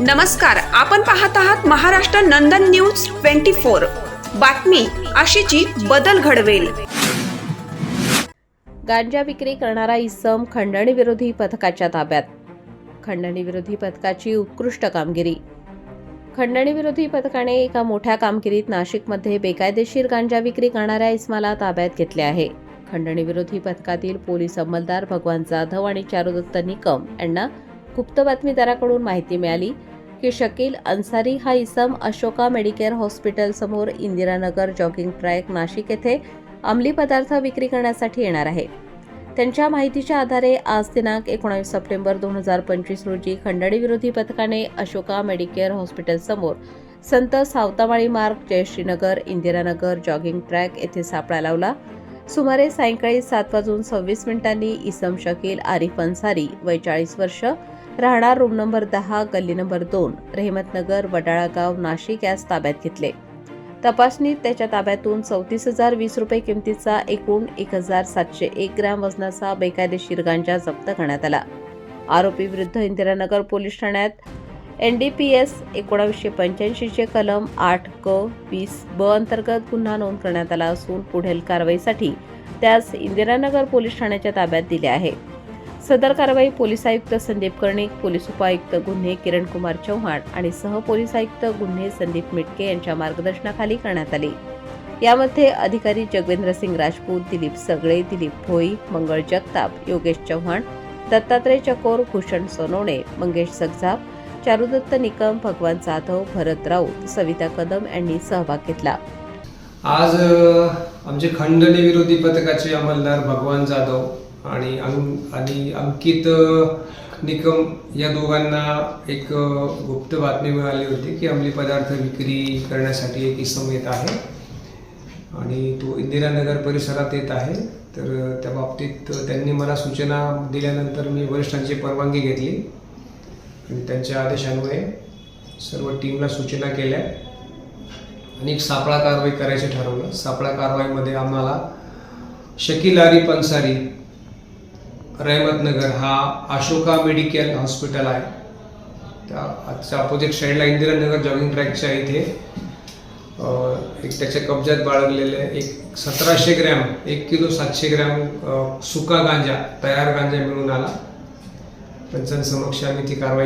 नमस्कार आपण पाहत आहात Maharashtra Nandan news twenty four. बातमी अशीची बदल घडवेल. गांजा विक्री करणारा इसम खंडणी विरोधी पथकाच्या ताब्यात. खंडणी विरोधी पथकाची उत्कृष्ट कामगिरी. खंडणी विरोधी पथकाने एका मोठ्या कामगिरीत नाशिकमध्ये बेकायदेशीर गांजा विक्री करणाऱ्या इस्माला ताब्यात घेतले आहे. खंडणी विरोधी पथकातील पोलीस अंमलदार भगवान जाधव आणि चारुदत्त निकम यांना गुप्त बातमीदाराकडून माहिती मिळाली की शकील अन्सारी हा इसम अशोका मेडिकेअर हॉस्पिटल समोर इंदिरानगर जॉगिंग ट्रॅक नाशिक येथे अंमली पदार्थ विक्री करण्यासाठी येणार आहे. त्यांच्या माहितीच्या आधारे आज दिनांक एकोणावीस सप्टेंबर दोन हजार पंचवीस रोजी खंडणी विरोधी पथकाने अशोका मेडिकेअर हॉस्पिटल समोर संत सावतामाळी मार्ग जयश्रीनगर इंदिरानगर जॉगिंग ट्रॅक येथे सापळा लावला. सुमारे सायंकाळी सात वाजून सव्वीस मिनिटांनी इसम शकील आरिफ अन्सारी वय चाळीस वर्ष राहणार रूम नंबर दहा गल्ली नंबर दोन रेहमतनगर वडाळागाव नाशिक यास ताब्यात घेतले. तपासणीत त्याच्या ताब्यातून चौतीस हजार वीस रुपये किमतीचा एकूण एक हजार सातशे एक ग्रॅम वजनाचा बेकायदेशीर गांजा जप्त करण्यात आला. आरोपी विरुद्ध इंदिरानगर पोलीस ठाण्यात एन डी पी एस एकोणावीसशे पंच्याऐंशीचे कलम आठ क वीस ब अंतर्गत गुन्हा नोंद करण्यात आला असून पुढील कारवाईसाठी त्यास इंदिरानगर पोलीस ठाण्याच्या ताब्यात दिले आहे. सदर कारवाई पोलीस आयुक्त संदीप कर्णिक पोलीस उपायुक्त गुन्हे किरण कुमार चव्हाण आणि सह पोलीस आयुक्त गुन्हे संदीप मिटके यांच्या मार्गदर्शनाखाली करण्यात आली. यामध्ये अधिकारी जगवेंद्र सिंग राजपूत दिलीप सगळे दिलीप भोई मंगळ जगताप योगेश चव्हाण दत्तात्रय चकोर भूषण सोनवणे मंगेश सगजाप चारुदत्त निकम भगवान जाधव भरत राऊत सविता कदम यांनी सहभाग घेतला. आज आमचे खंडणी विरोधी पथकाचे अंमलदार भगवान जाधव आणि अंक आणि अंकित निकम या दोघांना एक गुप्त बातमी मिळाली होती की अंमली पदार्थ विक्री करण्यासाठी एक इसम येत आहे. आणि तो इंदिरानगर परिसरात येत आहे. तर त्या बाबतीत त्यांनी मला सूचना दिल्यानंतर मी वरिष्ठांची परवानगी घेतली. आणि त्यांच्या आदेशान्वये सर्व टीमला सूचना केल्या. आणि एक सापळा कारवाई करायचे ठरवलं. सापळा कारवाईमध्ये आम्हाला शकील आरिफ अन्सारी रहमतनगर हा अशोका मेडिकल हॉस्पिटल आहे. त्या आजच्या अपोजिट साईडला इंदिरानगर जॉगिंग ट्रॅकच्या इथे एक त्याच्या कब्जात बाळगलेले एक सतराशे ग्रॅम एक किलो सातशे ग्रॅम सुका गांजा तयार गांजा मिळून आला. पंचांसमक्ष आम्ही ती कारवाई